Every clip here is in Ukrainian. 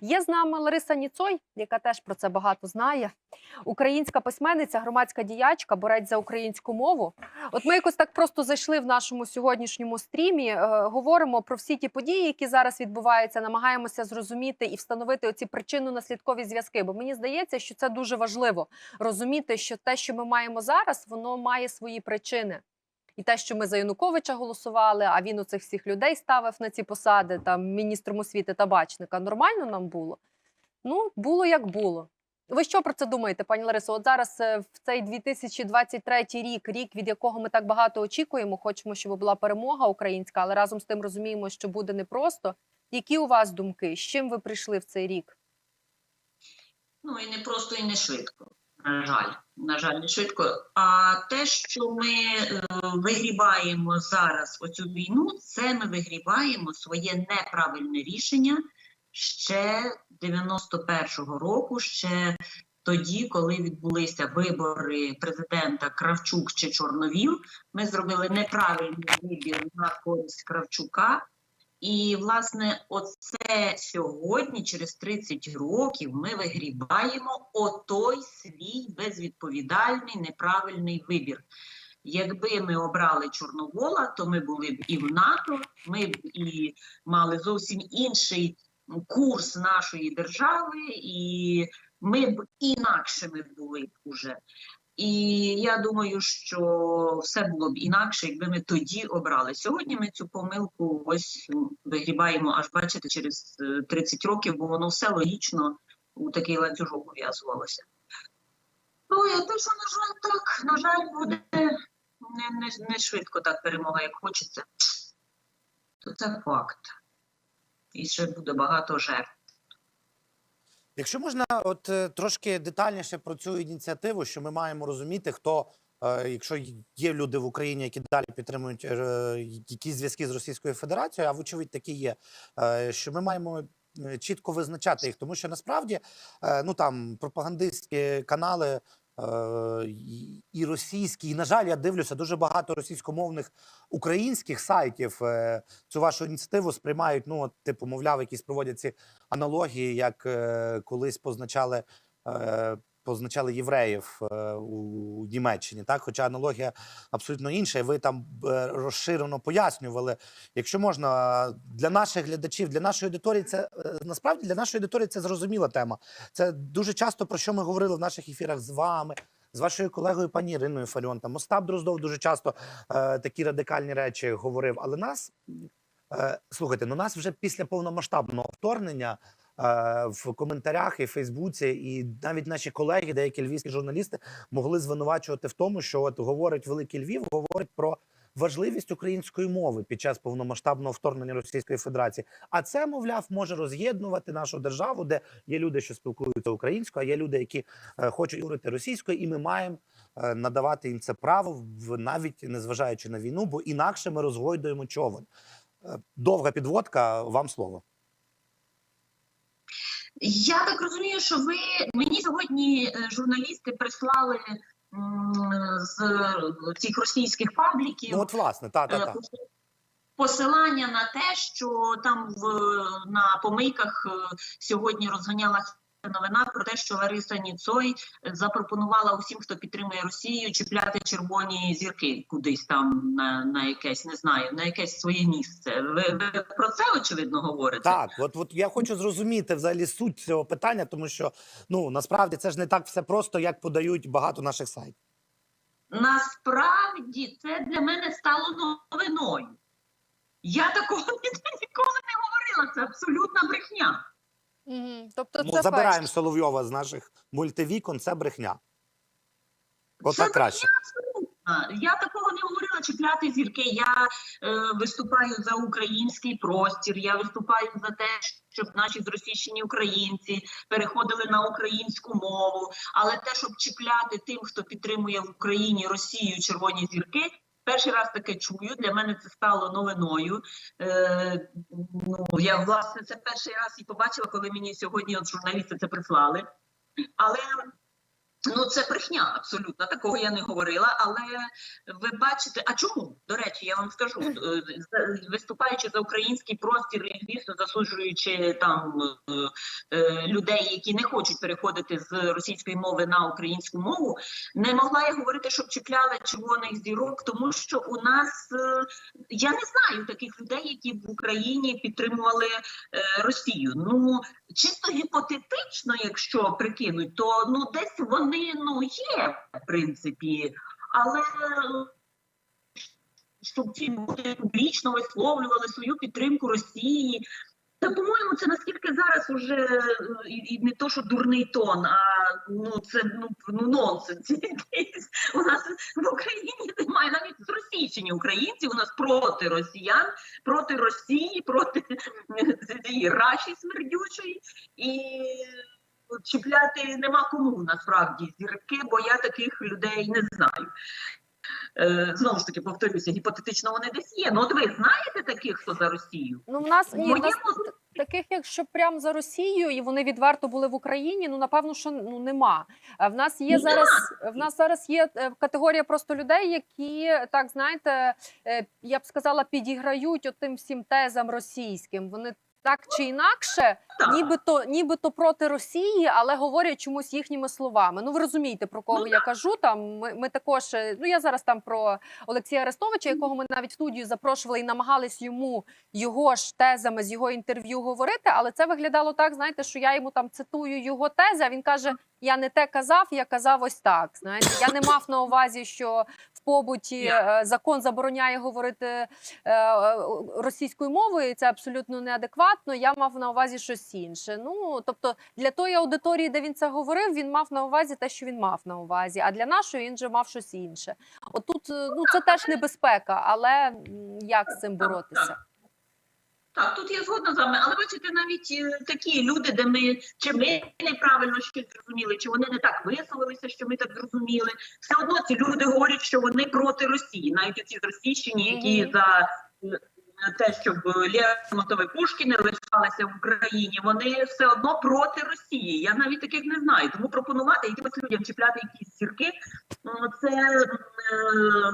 Є з нами Лариса Ніцой, яка теж про це багато знає. Українська письменниця, громадська діячка, борець за українську мову. От ми якось так просто зайшли в нашому сьогоднішньому стрімі. е, говоримо про всі ті події, які зараз відбуваються, намагаємося зрозуміти і встановити оці причинно-наслідкові зв'язки. Бо мені здається, що це дуже важливо розуміти, що те, що ми маємо зараз, воно має свої причини. І те, що ми за Януковича голосували, а він у цих всіх людей ставив на ці посади, там міністром освіти табачника, нормально нам було? Ну, було як було. Ви що про це думаєте, пані Ларисо? От зараз е, в цей 2023 рік, рік, від якого ми так багато очікуємо, хочемо, щоб була перемога українська, але разом з тим розуміємо, що буде непросто. Які у вас думки? З чим ви прийшли в цей рік? Ну і не просто, і не швидко. На жаль, на жаль, не швидко. А те, що ми е, вигрібаємо зараз оцю війну, це ми вигрібаємо своє неправильне рішення ще 91-го року, ще тоді, коли відбулися вибори президента Кравчук чи Чорновіл, ми зробили неправильний вибір на користь Кравчука. І, власне, оце сьогодні, через 30 років, ми вигрібаємо отой свій безвідповідальний неправильний вибір. Якби ми обрали Чорновола, то ми були б і в НАТО, ми б і мали зовсім інший курс нашої держави, і ми б інакшими були б уже. І я думаю, що все було б інакше, якби ми тоді обрали. Сьогодні ми цю помилку ось вигрібаємо, аж бачите, через е, 30 років, бо воно все логічно у такий ланцюжок ув'язувалося. Ну і те, що, на жаль, так, на жаль, буде не, не, не швидко так перемога, як хочеться, то це факт. І ще буде багато жертв. Якщо можна, от е, трошки детальніше про цю ініціативу, що ми маємо розуміти, хто, е, якщо є люди в Україні, які далі підтримують е, якісь зв'язки з Російською Федерацією, а вочевидь такі є, що ми маємо чітко визначати їх, тому що насправді ну там пропагандистські канали. Е, і- російські, і на жаль, я дивлюся дуже багато російськомовних українських сайтів е, цю вашу ініціативу сприймають. Ну, типу, мовляв, якісь проводять ці аналогії, як е, колись позначали, позначали євреїв е, у Німеччині. Так, хоча аналогія абсолютно інша, і ви там е, розширено пояснювали. Якщо можна для наших глядачів, для нашої аудиторії, це е, насправді для нашої аудиторії це зрозуміла тема. Це дуже часто про що ми говорили в наших ефірах з вами. З вашою колегою пані Іриною Фаріон, там Остап Дроздов дуже часто е, такі радикальні речі говорив. Але нас Е, Слухайте, ну нас вже після повномасштабного вторгнення в коментарях і Фейсбуці, і навіть наші колеги, деякі львівські журналісти, могли звинувачувати в тому, що от говорить Великий Львів, говорить про важливість української мови під час повномасштабного вторгнення Російської Федерації. А це, мовляв, може роз'єднувати нашу державу, де є люди, що спілкуються українською, а є люди, які е, хочуть говорити російською, і ми маємо е, надавати їм це право в навіть незважаючи на війну, бо інакше ми розгойдуємо човен. Е, Довга підводка, вам слово. Я так розумію, що ви мені сьогодні е, журналісти прислали з цих російських пабліків Ну, от, власне, та, та, е, та. посилання на те, що там в на помийках е, сьогодні розганялася новина про те, що Лариса Ніцой запропонувала усім, хто підтримує Росію, чіпляти червоні зірки кудись там на, на якесь, не знаю, на якесь своє місце. Ви, ви про це очевидно говорите? Так, от, от я хочу зрозуміти взагалі суть цього питання, тому що ну насправді це ж не так все просто, як подають багато наших сайтів. Насправді це для мене стало новиною. Я такого ніколи не говорила. Це абсолютна брехня. Угу. Тобто, Ну, це забираємо фейк. Соловйова з наших мультивікон, це брехня. От так краще. Я такого не говорила чіпляти зірки. Я е, виступаю за український простір. Я виступаю за те, щоб наші зросійщені українці переходили на українську мову. Але те, щоб чіпляти тим, хто підтримує в Україні Росію червоні зірки. Перший раз таке чую. Для мене це стало новиною. Е, ну я власне це перший раз і побачила, коли мені сьогодні от журналісти це прислали. Але Ну, це брехня абсолютно. Такого я не говорила. Але ви бачите, а чому? До речі, я вам скажу, е, виступаючи за український простір і звісно засуджуючи там е, е, людей, які не хочуть переходити з російської мови на українську мову, не могла я говорити, щоб чіпляли червоних зірок, тому що у нас я не знаю таких людей, які в Україні підтримували Росію. Ну чисто гіпотетично, якщо прикинуть, то ну десь вони ну є в принципі, але е, щоб ці люди публічно висловлювали свою підтримку Росії. Та по-моєму, це наскільки зараз уже е, і, і не то, що дурний тон, а ну це ну, ну нонсенс. У нас в Україні немає навіть зросійщені українці. У нас проти росіян, проти Росії, проти цієї раші смердючої і чіпляти нема кому насправді зірки, бо я таких людей не знаю. Е, знову ж таки, повторюся, гіпотетично вони десь є. Ну, от ви знаєте таких, хто за Росію? Ну, в нас ні, в нас Моєму таких, якщо прям за Росією, і вони відверто були в Україні. Ну напевно, що ну нема. А В нас є Нема. зараз. В нас зараз є е, категорія просто людей, які так знаєте, е, я б сказала, підіграють отим всім тезам російським. Вони так чи інакше, нібито, нібито проти Росії, але говорять чомусь їхніми словами. Ну ви розумієте про кого Ну, я кажу. Там ми, ми також. е, Ну я зараз там про Олексія Арестовича, якого ми навіть в студію запрошували і намагались йому його ж тезами з його інтерв'ю говорити. Але це виглядало так, знаєте, що я йому там цитую його тези. А він каже: Я не те казав, я казав ось так. Знаєте, я не мав на увазі, що в побуті е, закон забороняє говорити е, е, російською мовою. і Це абсолютно неадекватно. Я мав на увазі щось інше. Ну тобто, для тої аудиторії, де він це говорив, він мав на увазі те, що він мав на увазі. А для нашої він же мав щось інше. Отут ну це теж небезпека, але як з цим боротися? Так, тут я згодна з вами, але бачите, навіть е, такі люди, де ми чи ми неправильно щось зрозуміли, чи вони не так висловилися, що ми так зрозуміли. Все одно ці люди говорять, що вони проти Росії, навіть ці російщині, які за е, те, щоб Лермонтови Пушкіни лишалися в Україні, вони все одно проти Росії. Я навіть таких не знаю. Тому пропонувати якимось людям чіпляти якісь зірки, це е,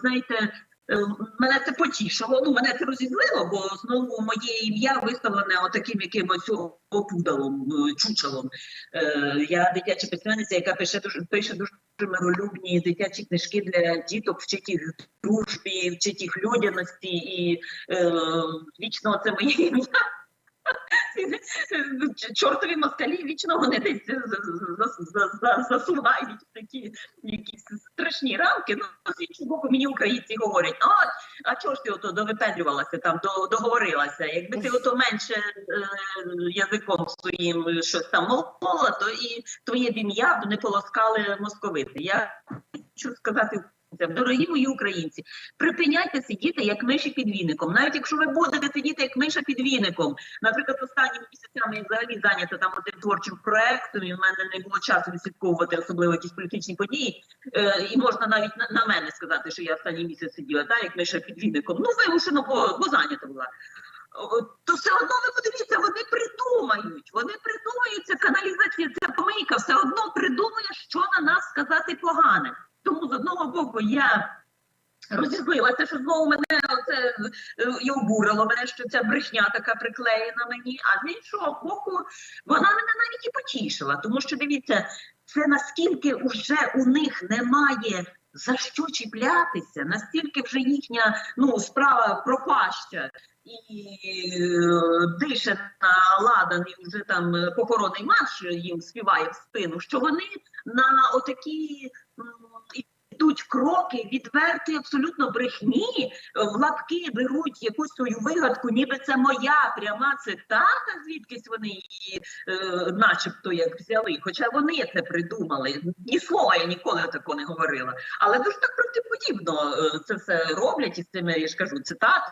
знаєте. Е, Мене це потішило, ну мене це розізлило, бо знову моє ім'я виставлене отаким якимось опудалом, е, чучелом. Е, я дитяча письменниця, яка пише дуже пише дуже миролюбні дитячі книжки для діток, вчить їх дружбі, вчить їх людяності, і е, вічно це моє ім'я. Чортові москалі вічно вони десь за- за- за- засувають такі якісь страшні рамки. Ну, з іншого боку, мені українці говорять, а, а чого ж ти ото довипедрювалася, там, договорилася? Якби ти ото менше е, язиком своїм щось там мовила, то і твоє ім'я б не полоскали московити. Я хочу сказати Дорогі мої українці, припиняйте сидіти як миші під віником. Навіть якщо ви будете сидіти як миша під віником, наприклад, останніми місяцями я взагалі зайнята там одним творчим проектом, і в мене не було часу відслідковувати особливо якісь політичні події. Е, і можна навіть на, на мене сказати, що я останній місяць сиділа, так, як миша під віником. Ну, вимушено, бо, бо зайнята була. То все одно ви подивіться, вони. Розізлилася, що знову мене оце е, і обурило мене, що ця брехня така приклеєна мені. А з іншого боку, вона мене навіть і потішила, тому що дивіться, це наскільки вже у них немає. За що чіплятися? Настільки вже їхня ну справа пропаща і е, дише на ладан, і вже там е, похоронний марш їм співає в спину, що вони на отакі йдуть кроки відвертої абсолютно брехні, е, в лапки беруть якусь свою вигадку, ніби це моя пряма цитата, звідкись вони її е, начебто як взяли. Хоча вони це придумали. Ні слова я ніколи такого не говорила. Але дуже так правдеподібно е, це все роблять із цими, я ж кажу, цитат.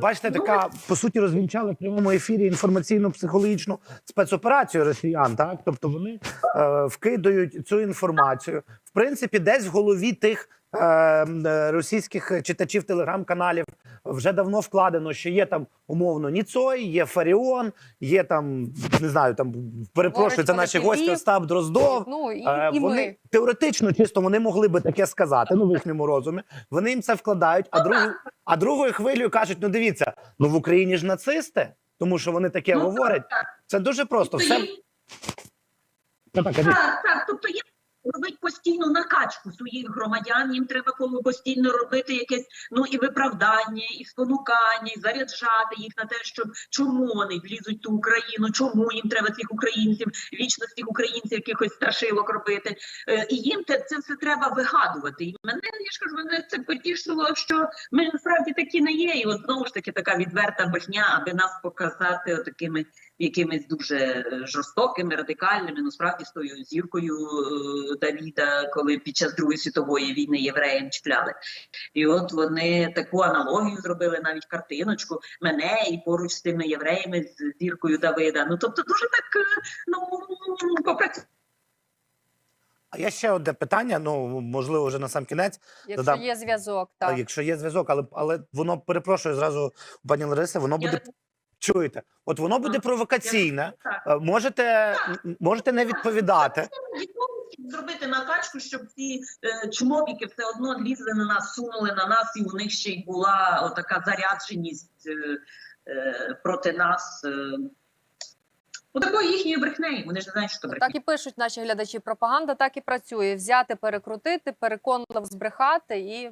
Бачите, ну, така по суті розвінчали в прямому ефірі інформаційно-психологічну спецоперацію росіян. Так, тобто вони е, вкидають цю інформацію, в принципі, десь в голові тих е, е, російських читачів телеграм-каналів вже давно вкладено, що є там умовно Ніцой, є Фаріон, є там не знаю, там перепрошую, це наші гості Остап Дроздов. Ну і, Е, і вони ми. теоретично чисто вони могли би таке сказати, ну в їхньому розумі. Вони їм це вкладають, а другу, а другою хвилею кажуть: ну дивіться, ну в Україні ж нацисти, тому що вони таке Ну, говорять. Це дуже просто. Тобто Все їм- так. Так, так. Тобто їм робити постійну накачку своїх громадян, їм треба постійно робити якесь ну і виправдання, і спонукання, і заряджати їх на те, щоб чому вони влізуть ту Україну, чому їм треба цих українців, вічно цих українців якихось страшилок робити. Е, і їм те це все треба вигадувати. І мене я ж кажу, мене це потішило, що ми насправді такі не є. І от знову ж таки така відверта брехня, аби нас показати такими якимись дуже е, жорстокими, радикальними, ну справді з тою зіркою е, Давіда, коли під час Другої світової війни євреям чіпляли. І от вони таку аналогію зробили, навіть картиночку мене і поруч з тими євреями з зіркою Давида. Ну тобто дуже так е, ну попрацювали. А я ще одне питання. Ну можливо, вже на сам кінець. Якщо додам. є зв'язок, так. Якщо є зв'язок, але але воно перепрошую зразу, пані Лариса, воно буде Я- чуєте. От воно буде провокаційне. Е, Можете можете не відповідати. Зробити накачку, щоб ці е, чмобіки все одно лізли на нас, сунули на нас, і у них ще й була отака зарядженість е, е, проти нас. Е, Отакою їхньою брехнею. Вони ж не знають, що брехня. Так і пишуть наші глядачі. Пропаганда так і працює: взяти, перекрутити, переконливо збрехати і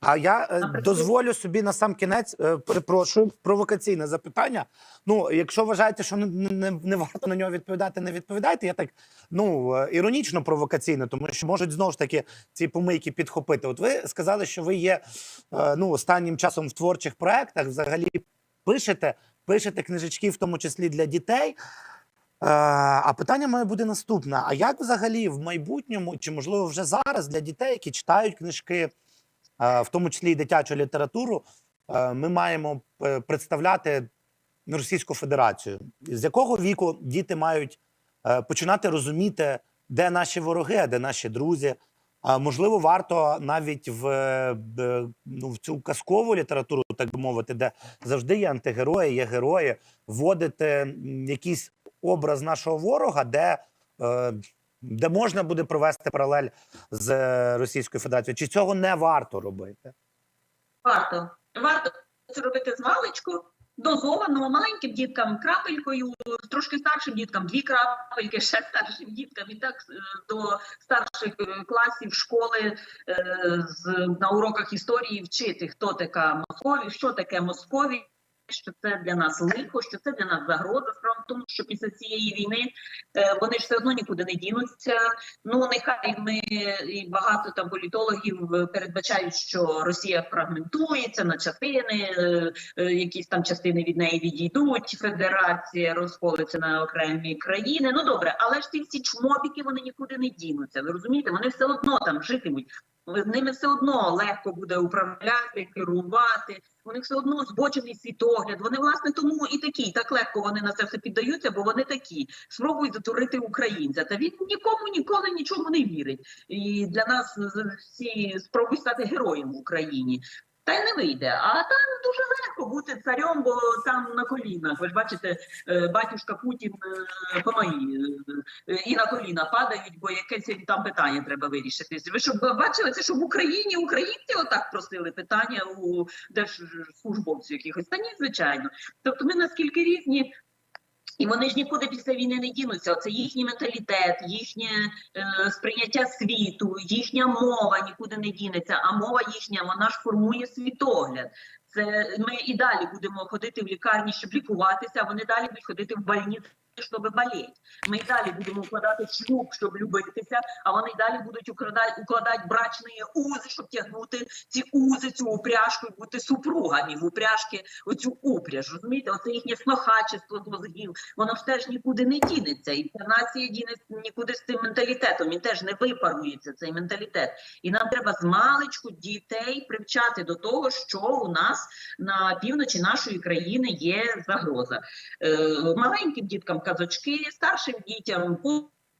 А я е, дозволю собі на сам кінець, е, перепрошую, провокаційне запитання. Ну, якщо вважаєте, що не, не, не варто на нього відповідати, не відповідайте. Я так ну е, іронічно провокаційно, тому що можуть знову ж таки ці помийки підхопити. От ви сказали, що ви є е, ну останнім часом в творчих проектах, взагалі пишете, пишете книжечки, в тому числі для дітей. Е, А питання моє буде наступне: а як взагалі в майбутньому, чи можливо вже зараз для дітей, які читають книжки, в тому числі і дитячу літературу, ми маємо е, представляти Російську Федерацію? З якого віку діти мають е, починати розуміти, де наші вороги, а де наші друзі? Можливо, варто навіть в, е, ну, в цю казкову літературу, так би мовити, де завжди є антигерої, є герої, вводити якийсь образ нашого ворога, де, де можна буде провести паралель з е, Російською Федерацією. Чи цього не варто робити? Варто. Варто це робити з маличку, дозовано, маленьким діткам крапелькою, трошки старшим діткам дві крапельки, ще старшим діткам, і так е, до старших е, класів школи на уроках історії вчити, хто така Московія, що таке Московія. Що це для нас лихо, що це для нас загроза. Справа в тому, що після цієї війни е, вони ж все одно нікуди не дінуться. Ну нехай ми і багато там політологів е, передбачають, що Росія фрагментується на частини, е, якісь там частини від неї відійдуть. Федерація розколиться на окремі країни. Ну добре, але ж ці всі чмобіки вони нікуди не дінуться. Ви розумієте? Вони все одно там житимуть. З ними все одно легко буде управляти, керувати. У них все одно збочений світогляд. Вони власне тому і такі, так легко вони на це все піддаються, бо вони такі спробують затурити українця. Та він нікому ніколи нічому не вірить. І для нас всі спробують стати героєм в Україні. Та й не вийде. А там дуже легко бути царем, бо там на колінах. Ви ж бачите, е, батюшка Путін по помої е, і на коліна падають, бо якесь там питання треба вирішити. Ви щоб бачили це, що в Україні українці отак просили питання у держслужбовців якихось? Та ні, звичайно. Тобто ми наскільки різні. І вони ж нікуди після війни не дінуться. Це їхній менталітет, їхнє е, сприйняття світу, їхня мова нікуди не дінеться. А мова їхня вона ж формує світогляд. Це ми і далі будемо ходити в лікарні, щоб лікуватися. а Вони далі будуть ходити в больницю, щоб боліти. Ми і далі будемо укладати шлюб, щоб любитися. А вони й далі будуть укладати, брачні узи, щоб тягнути ці узи, цю упряжку і бути супругами в упряжки, оцю упряж. Розумієте, оце їхнє снохачество з мозгів. Воно ж теж нікуди не дінеться. І ця нація дінеться нікуди з цим менталітетом. Він теж не випарується цей менталітет. І нам треба з маличку дітей привчати до того, що у нас на півночі нашої країни є загроза. Е, маленьким діткам казочки, старшим дітям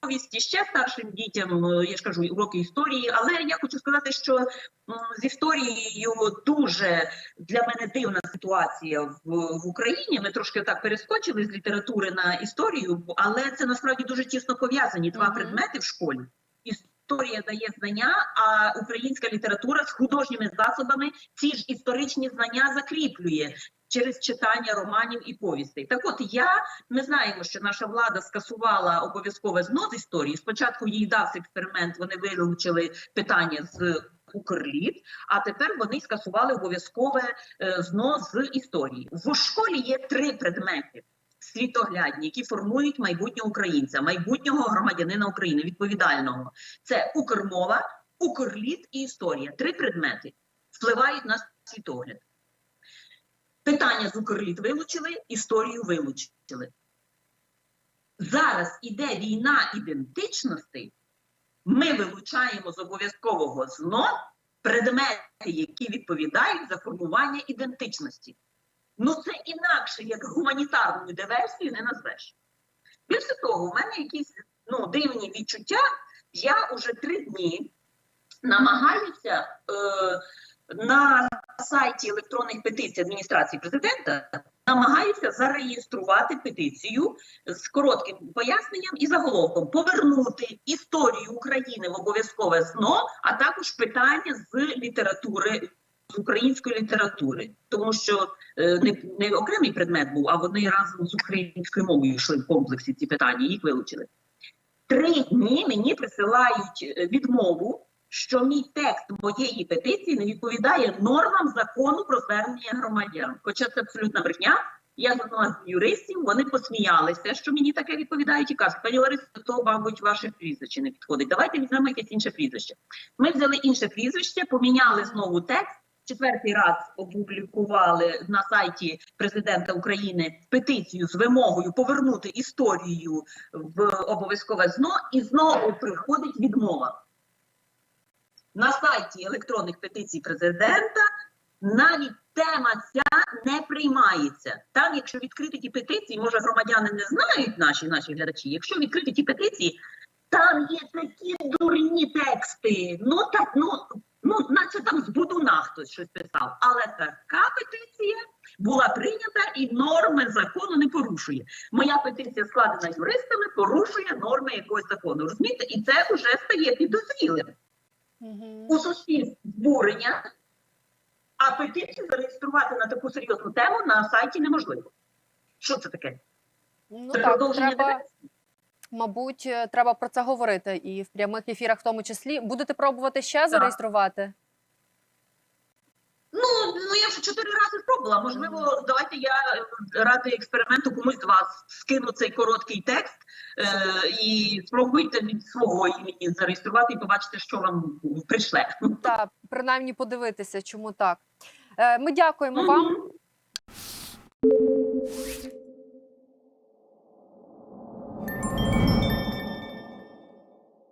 повісті, ще старшим дітям, е, я ж кажу, уроки історії. Але я хочу сказати, що з історією дуже для мене дивна ситуація в, в Україні. Ми трошки так перескочили з літератури на історію, але це насправді дуже тісно пов'язані два Мгм. предмети в школі. Історія дає знання, а українська література з художніми засобами ці ж історичні знання закріплює через читання романів і повістей. Так от я ми знаємо, що наша влада скасувала обов'язкове ЗНО з історії. Спочатку їй дався експеримент, вони вилучили питання з Укрліт, а тепер вони скасували обов'язкове е, ЗНО з історії. В школі є три предмети. Світоглядні, які формують майбутнього українця, майбутнього громадянина України, відповідального. Це Укрмова, Укрліт і історія. Три предмети впливають на світогляд. Питання з Укрліт вилучили, історію вилучили. Зараз іде війна ідентичностей. Ми вилучаємо з обов'язкового ЗНО предмети, які відповідають за формування ідентичності. Ну це інакше, як гуманітарною диверсією не назвеш. Більше того, у мене якісь ну, дивні відчуття. Я уже три дні намагаюся е, на сайті електронних петицій адміністрації президента намагаюся зареєструвати петицію з коротким поясненням і заголовком повернути історію України в обов'язкове ЗНО, а також питання з літератури. З української літератури, тому що е, не, не окремий предмет був, а вони разом з українською мовою йшли в комплексі ці питання, їх вилучили. Три дні мені присилають е, відмову, що мій текст моєї петиції не відповідає нормам закону про звернення громадян. Хоча це абсолютна брехня. Я звернулася до юристів, вони посміялися, що мені таке відповідають, і кажуть, пані Ларисо, то, мабуть, ваше прізвище не підходить. Давайте візьмемо якесь інше прізвище. Ми взяли інше прізвище, поміняли знову текст. Четвертий раз опублікували на сайті президента України петицію з вимогою повернути історію в обов'язкове ЗНО, і знову приходить відмова. На сайті електронних петицій президента навіть тема ця не приймається. Там, якщо відкрити ті петиції, може громадяни не знають наші наші глядачі. Якщо відкрити ті петиції, там є такі дурні тексти. Ну так, ну ну, наче там з будуна хтось щось писав. Але така петиція була прийнята і норми закону не порушує. Моя петиція складена юристами, порушує норми якогось закону. Розумієте, і це вже стає підозрілим Мгм. у суспільстві збурення, а петицію зареєструвати на таку серйозну тему на сайті неможливо. Що це таке? Ну Це так, продовження треба, мабуть, е, треба про це говорити і в прямих ефірах, в тому числі. Будете пробувати ще зареєструвати? Ну, ну я вже чотири рази спробувала. Можливо, давайте я е, ради експерименту комусь з вас скину цей короткий текст е, і спробуйте від свого імені зареєструвати і побачите, що вам прийшле. Так, принаймні подивитися, чому так. Е, Ми дякуємо вам. Мгм.